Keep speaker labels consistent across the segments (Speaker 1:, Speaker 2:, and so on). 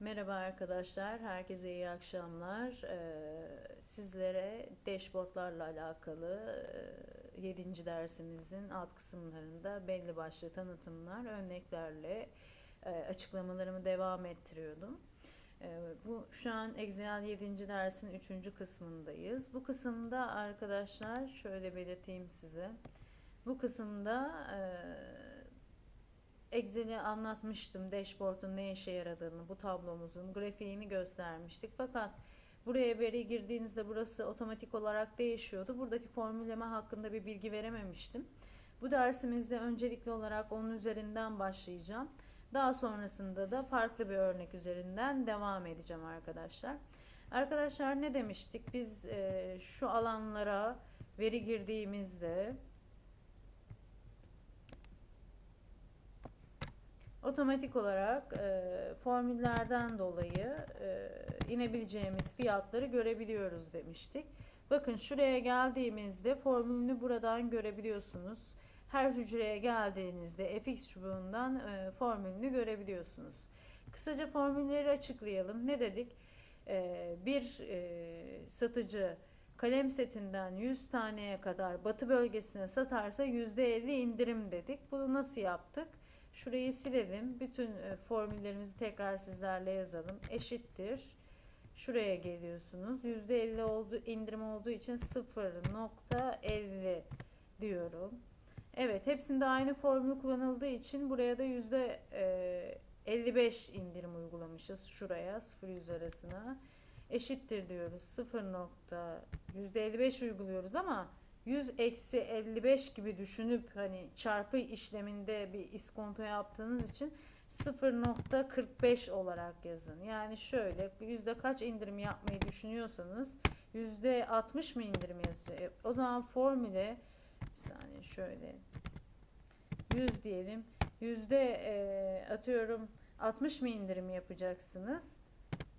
Speaker 1: Merhaba arkadaşlar, herkese iyi akşamlar. Ee, sizlere dashboardlarla alakalı 7. dersimizin alt kısımlarında belli başlı tanıtımlar, örneklerle e, açıklamalarımı devam ettiriyordum. Ee, bu şu an Excel 7. dersin 3. kısmındayız. Bu kısımda arkadaşlar şöyle belirteyim size. Bu kısımda e, Excel'i anlatmıştım. Dashboard'un ne işe yaradığını, bu tablomuzun grafiğini göstermiştik. Fakat buraya veri girdiğinizde burası otomatik olarak değişiyordu. Buradaki formülleme hakkında bir bilgi verememiştim. Bu dersimizde öncelikli olarak onun üzerinden başlayacağım. Daha sonrasında da farklı bir örnek üzerinden devam edeceğim arkadaşlar. Arkadaşlar ne demiştik? Biz e, şu alanlara veri girdiğimizde otomatik olarak e, formüllerden dolayı e, inebileceğimiz fiyatları görebiliyoruz demiştik. Bakın şuraya geldiğimizde formülünü buradan görebiliyorsunuz. Her hücreye geldiğinizde fx çubuğundan e, formülünü görebiliyorsunuz. Kısaca formülleri açıklayalım. Ne dedik? E, bir e, satıcı kalem setinden 100 taneye kadar batı bölgesine satarsa %50 indirim dedik. Bunu nasıl yaptık? Şurayı silelim. Bütün e, formüllerimizi tekrar sizlerle yazalım. Eşittir. Şuraya geliyorsunuz. %50 oldu, indirim olduğu için 0.50 diyorum. Evet, hepsinde aynı formül kullanıldığı için buraya da yüzde 55 indirim uygulamışız şuraya 0-100 arasına. Eşittir diyoruz. 0. %55 uyguluyoruz ama 100 eksi 55 gibi düşünüp hani çarpı işleminde bir iskonto yaptığınız için 0.45 olarak yazın. Yani şöyle yüzde kaç indirim yapmayı düşünüyorsanız yüzde 60 mı indirim yazacak? O zaman formüle bir saniye şöyle 100 diyelim. Yüzde e, atıyorum 60 mı indirim yapacaksınız?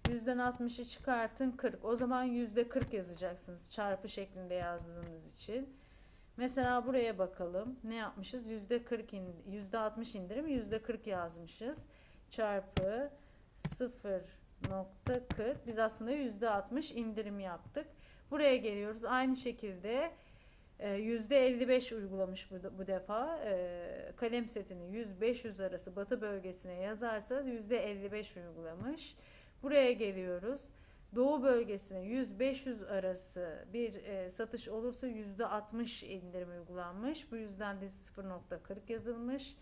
Speaker 1: Yüzden 60'ı çıkartın 40. O zaman yüzde 40 yazacaksınız çarpı şeklinde yazdığınız için. Mesela buraya bakalım. Ne yapmışız? Yüzde 40 yüzde 60 indirim yüzde 40 yazmışız. Çarpı 0.40 biz aslında yüzde 60 indirim yaptık. Buraya geliyoruz. Aynı şekilde e, yüzde 55 uygulamış bu, defa. E, kalem setini 100-500 arası batı bölgesine yazarsanız yüzde 55 uygulamış. Buraya geliyoruz. Doğu bölgesine 100-500 arası bir e, satış olursa %60 indirim uygulanmış. Bu yüzden de 0.40 yazılmış.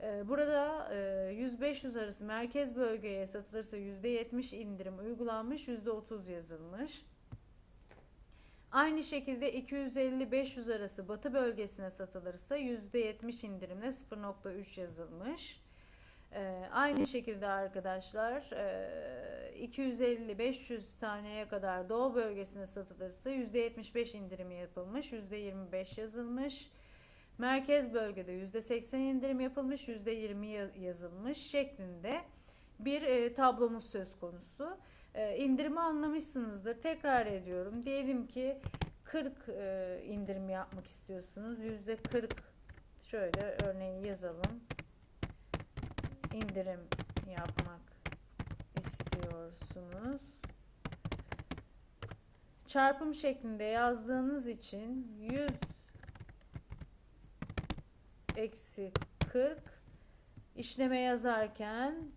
Speaker 1: E, burada e, 100-500 arası merkez bölgeye satılırsa %70 indirim uygulanmış. %30 yazılmış. Aynı şekilde 250-500 arası batı bölgesine satılırsa %70 indirimle 0.3 yazılmış. Ee, aynı şekilde arkadaşlar e, 250-500 taneye kadar doğu bölgesine satılırsa %75 indirimi yapılmış, %25 yazılmış. Merkez bölgede %80 indirim yapılmış, %20 yazılmış şeklinde bir e, tablomuz söz konusu. E, indirimi anlamışsınızdır. Tekrar ediyorum. Diyelim ki 40 e, indirim yapmak istiyorsunuz. %40 şöyle örneği yazalım indirim yapmak istiyorsunuz. Çarpım şeklinde yazdığınız için 100 eksi 40 işleme yazarken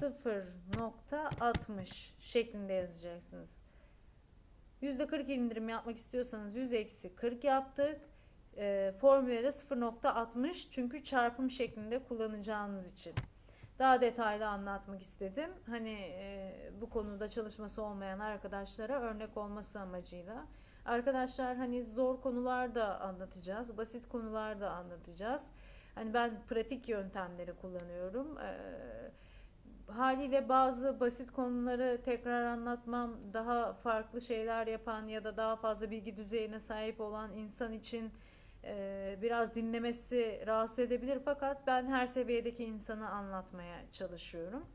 Speaker 1: 0.60 şeklinde yazacaksınız. %40 indirim yapmak istiyorsanız 100 eksi 40 yaptık e, formüle de 0.60 çünkü çarpım şeklinde kullanacağınız için. Daha detaylı anlatmak istedim. Hani e, bu konuda çalışması olmayan arkadaşlara örnek olması amacıyla. Arkadaşlar hani zor konular da anlatacağız, basit konular da anlatacağız. Hani ben pratik yöntemleri kullanıyorum. E, haliyle bazı basit konuları tekrar anlatmam daha farklı şeyler yapan ya da daha fazla bilgi düzeyine sahip olan insan için e, biraz dinlemesi rahatsız edebilir fakat ben her seviyedeki insanı anlatmaya çalışıyorum.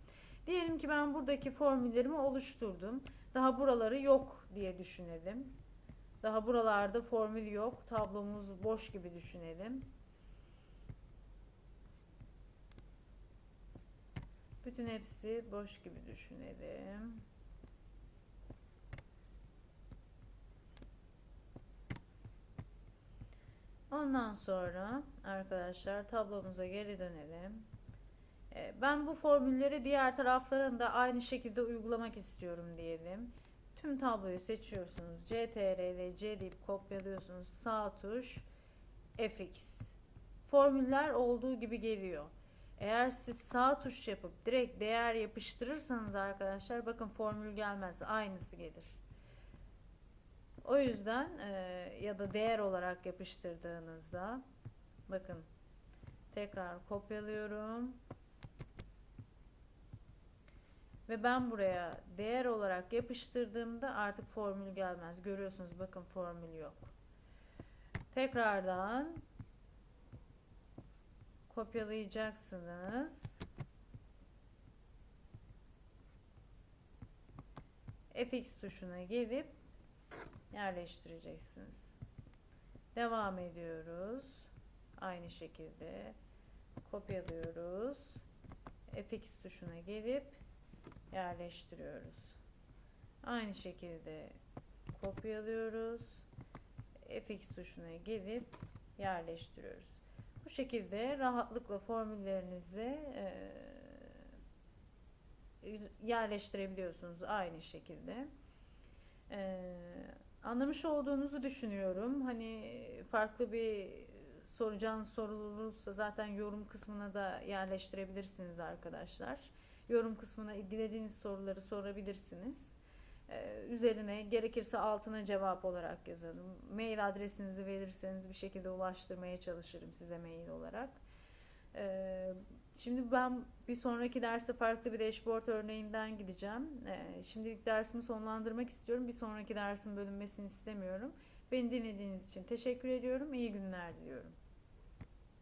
Speaker 1: Diyelim ki ben buradaki formüllerimi oluşturdum. Daha buraları yok diye düşünelim. Daha buralarda formül yok. Tablomuz boş gibi düşünelim. Bütün hepsi boş gibi düşünelim. Ondan sonra arkadaşlar tablomuza geri dönelim. Ee, Ben bu formülleri diğer taraflarını da aynı şekilde uygulamak istiyorum diyelim. Tüm tabloyu seçiyorsunuz. CTRL C deyip kopyalıyorsunuz. Sağ tuş FX. Formüller olduğu gibi geliyor. Eğer siz sağ tuş yapıp direkt değer yapıştırırsanız arkadaşlar bakın formül gelmez. Aynısı gelir. O yüzden e, ya da değer olarak yapıştırdığınızda bakın tekrar kopyalıyorum. Ve ben buraya değer olarak yapıştırdığımda artık formül gelmez. Görüyorsunuz bakın formül yok. Tekrardan kopyalayacaksınız. FX tuşuna gelip yerleştireceksiniz. Devam ediyoruz. Aynı şekilde kopyalıyoruz. FX tuşuna gelip yerleştiriyoruz. Aynı şekilde kopyalıyoruz. FX tuşuna gelip yerleştiriyoruz. Bu şekilde rahatlıkla formüllerinizi e, yerleştirebiliyorsunuz aynı şekilde. E, anlamış olduğunuzu düşünüyorum. Hani farklı bir soracağınız soru olursa zaten yorum kısmına da yerleştirebilirsiniz arkadaşlar. Yorum kısmına dilediğiniz soruları sorabilirsiniz. Ee, üzerine gerekirse altına cevap olarak yazarım. Mail adresinizi verirseniz bir şekilde ulaştırmaya çalışırım size mail olarak. Ee, şimdi ben bir sonraki derste farklı bir dashboard örneğinden gideceğim. Ee, şimdilik dersimi sonlandırmak istiyorum. Bir sonraki dersin bölünmesini istemiyorum. Beni dinlediğiniz için teşekkür ediyorum. İyi günler diliyorum.